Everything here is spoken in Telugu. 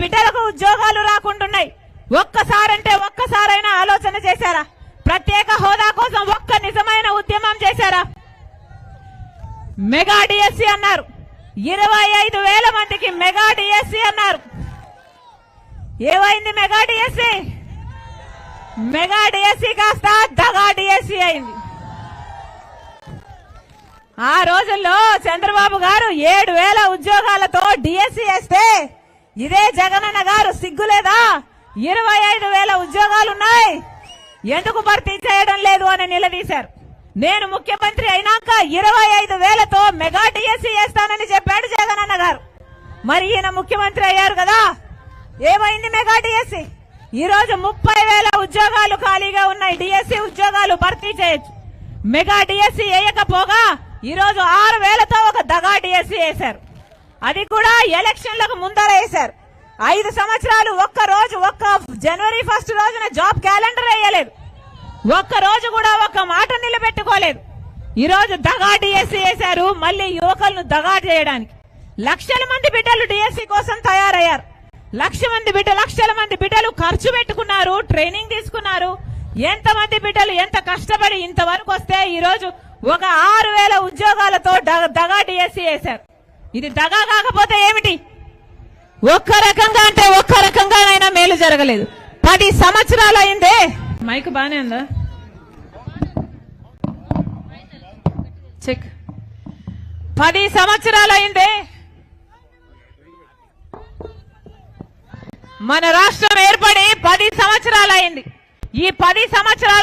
బిడ్డలకు ఉద్యోగాలు రాకుంటున్నాయి ఒక్కసారంటే ఒక్కసారైనా ఆలోచన చేశారా? ప్రత్యేక హోదా కోసం ఒక్క నిజమైన ఉద్యమం చేశారా? మెగా డిఎస్సి అన్నారు. ఇరవై ఐదు వేల మందికి మెగా డిఎస్సి అన్నారు. ఏమైంది మెగా డిఎస్సి? మెగా డిఎస్సి కాస్త దగా డిఎస్సి అయింది. ఆ రోజుల్లో చంద్రబాబు గారు ఏడు వేల ఉద్యోగాలతో డిఎస్సి వేస్తే ఇదే జగనన్న గారు సిగ్గులేదా ఇరవై ఐదు వేల ఉద్యోగాలున్నాయి. ఎందుకు భర్తీ చేయడం లేదు అని నిలదీశారు. నేను ముఖ్యమంత్రి అయినాక ఇరవై ఐదు వేలతో మెగా డిఎస్సీ వేస్తానని చెప్పాడు జగనన్న గారు. మరి ఈయన ముఖ్యమంత్రి అయ్యారు కదా? ఏమైంది మెగా డిఎస్సీ? ఈ రోజు ముప్పై వేల ఉద్యోగాలు ఖాళీగా ఉన్నాయి. డిఎస్సీ ఉద్యోగాలు భర్తీ చేయొచ్చు. మెగా డిఎస్సీ వేయకపోగా ఈ రోజు ఆరు వేలతో ఒక దగా డిఎస్సీ వేశారు. అది కూడా ఎలక్షన్లకు ముందర వేశారు. ఐదు సంవత్సరాలు ఒక్క రోజు ఒక్క జనవరి ఫస్ట్ రోజున జాబ్ క్యాలెండర్ వేయలేదు. ఒక్క రోజు కూడా ఒక్క మాట నిలబెట్టుకోలేదు. ఈ రోజు దగా డిఎస్సి వేశారు మళ్ళీ యువకులను దగా చేయడానికి. లక్షల మంది బిడ్డలు డిఎస్సి కోసం తయారయ్యారు. లక్ష మంది బిడ్డ లక్షల మంది బిడ్డలు ఖర్చు పెట్టుకున్నారు ట్రైనింగ్ తీసుకున్నారు. ఎంత మంది బిడ్డలు ఎంత కష్టపడి ఇంతవరకు వస్తే ఈ రోజు ఒక ఆరు వేల ఉద్యోగాలతో దగా డిఎస్సి వేశారు. ఇది దగా కాకపోతే ఏమిటి? ఒక్క రకంగా అంటే ఒక్క రకంగానైనా మేలు జరగలేదు. పది సంవత్సరాలు అయిందే. మైక్ బానే ఉందా? చెక్. పది సంవత్సరాలు అయిందే. మన రాష్ట్రం ఏర్పడి